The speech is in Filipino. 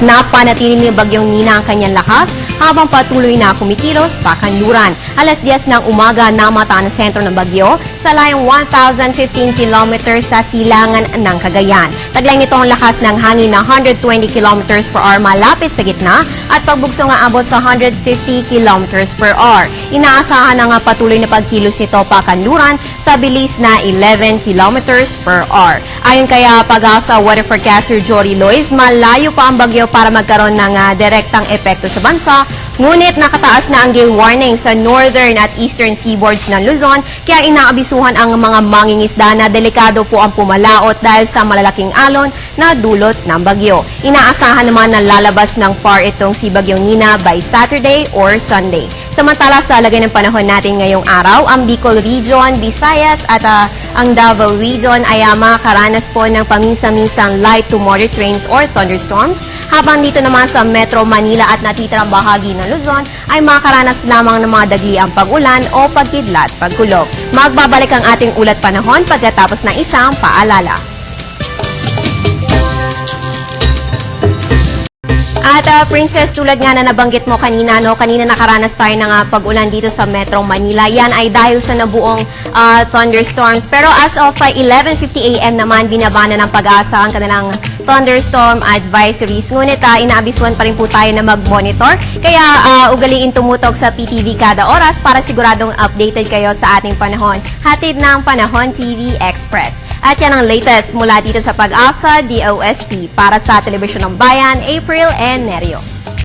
na panatili ni Bagyong Nina ang kanyang lakas habang patuloy na kumikilos pa kanluran. Alas 10 ng umaga namata ang sentro ng Bagyo sa layong 1,015 kilometers sa silangan ng Cagayan. Taglay nito ang lakas ng hangin na 120 kilometers per hour malapit sa gitna at pagbugso nga abot sa 150 kilometers per hour. Inaasahan na nga patuloy na pagkilos nito pa kanluran sa bilis na 11 kilometers per hour. Ayon kaya pag-asa weather forecaster Jory Lois, malayo pa ang bagyo para magkaroon ng ah, direktang epekto sa bansa, ngunit nakataas na ang gale warning sa northern at eastern seaboards ng Luzon, kaya inaabisuhan ang mga mangingisda na delikado po ang pumalaot dahil sa malalaking alon na dulot ng bagyo. Inaasahan naman na lalabas ng far itong si Bagyong Nina by Saturday or Sunday. Samantala sa lagay ng panahon natin ngayong araw, ang Bicol Region, Visayas at ah, ang Davao Region ay makakaranas po ng paminsan-minsang light to moderate rains or thunderstorms. Habang dito naman sa Metro Manila at natitirang bahagi ng Luzon ay makakaranas lamang ng mga dagliang pag-ulan o pagkidlat, pagkulog. Magbabalik ang ating ulat panahon pagkatapos ng isang paalala. At uh, Princess, tulad nga na nabanggit mo kanina, no, kanina nakaranas tayo ng uh, pag-ulan dito sa Metro Manila. Yan ay dahil sa nabuong uh, thunderstorms. Pero as of uh, 11.50 a.m. naman, binabana ng pag-asa ang kanilang thunderstorm advisories. Ngunit uh, inaabisuan pa rin po tayo na mag-monitor. Kaya uh, ugaliin tumutok sa PTV kada oras para siguradong updated kayo sa ating panahon. Hatid ng Panahon TV Express. At yan ang latest mula dito sa Pag-asa DOST para sa Telebisyon ng Bayan, April and Neryo.